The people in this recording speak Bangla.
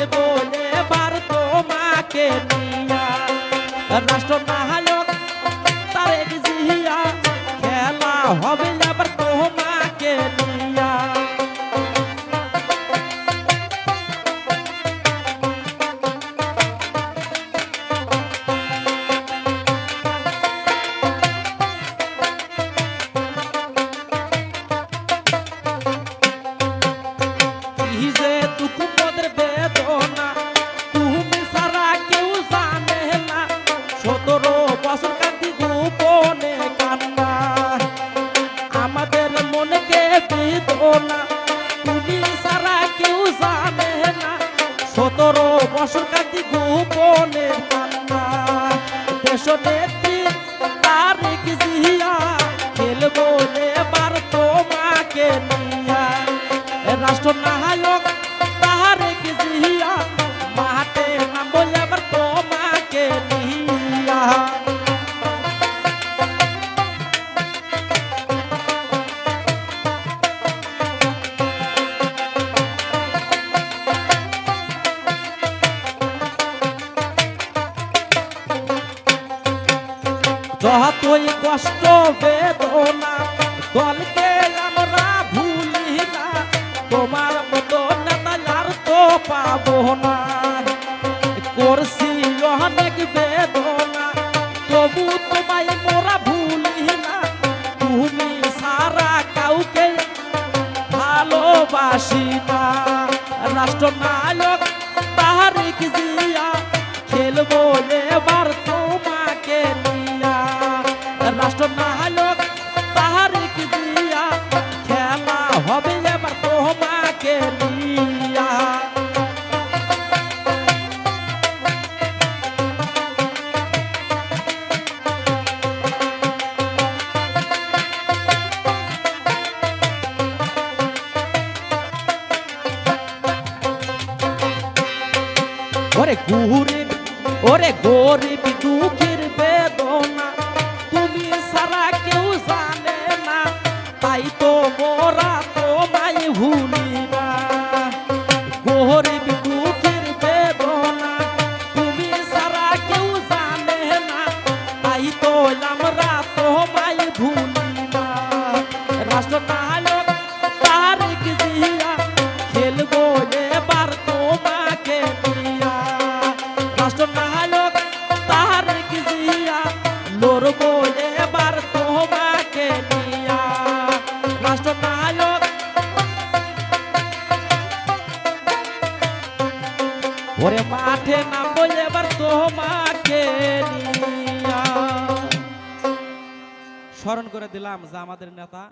খেলব এবার তোমাকে নিয়া। রাষ্ট্র সতেরো বছর গোপনের গোপনে কান্না দেশ নেত্রী তারিখ জিয়া, খেলব এবার তোমাকে নিয়া। রাষ্ট্র নায়ক তারেক জিয়া মাঠে যতই কষ্ট বেদনা, দলকে আমরা ভুলি না তোমার মতো আর তো পাবো না। করছি অনেক বেদনা, তবু তোমায় মোরা ভুলি না তুমি সারা কাউকে ভালোবাসি না রাষ্ট্র নায়ক তারিক জিয়া, খেলব এবার রাষ্ট্র নায়ক তারিক জিয়া খেলা হবে এবার তোমাকে নিয়া ওরে গরিব ওরে গরিব দুঃখের তুমি সারা কেউ জানে না, তাই তো মোরা তোমায় ভুলি না গরিব দুঃখের বেদনা, তুমি সারা কেউ জানে না, তাই তো আমরা তোমায় ভুলি না রাষ্ট্র নায়ক তারিক জিয়া, খেলব এবার তোমাকে নিয়া রাষ্ট্র নায়ক তারিক জিয়া, লড়বো ওরে মাঠে নামবো এবার তোমাকে স্মরণ করে দিলাম যে আমাদের নেতা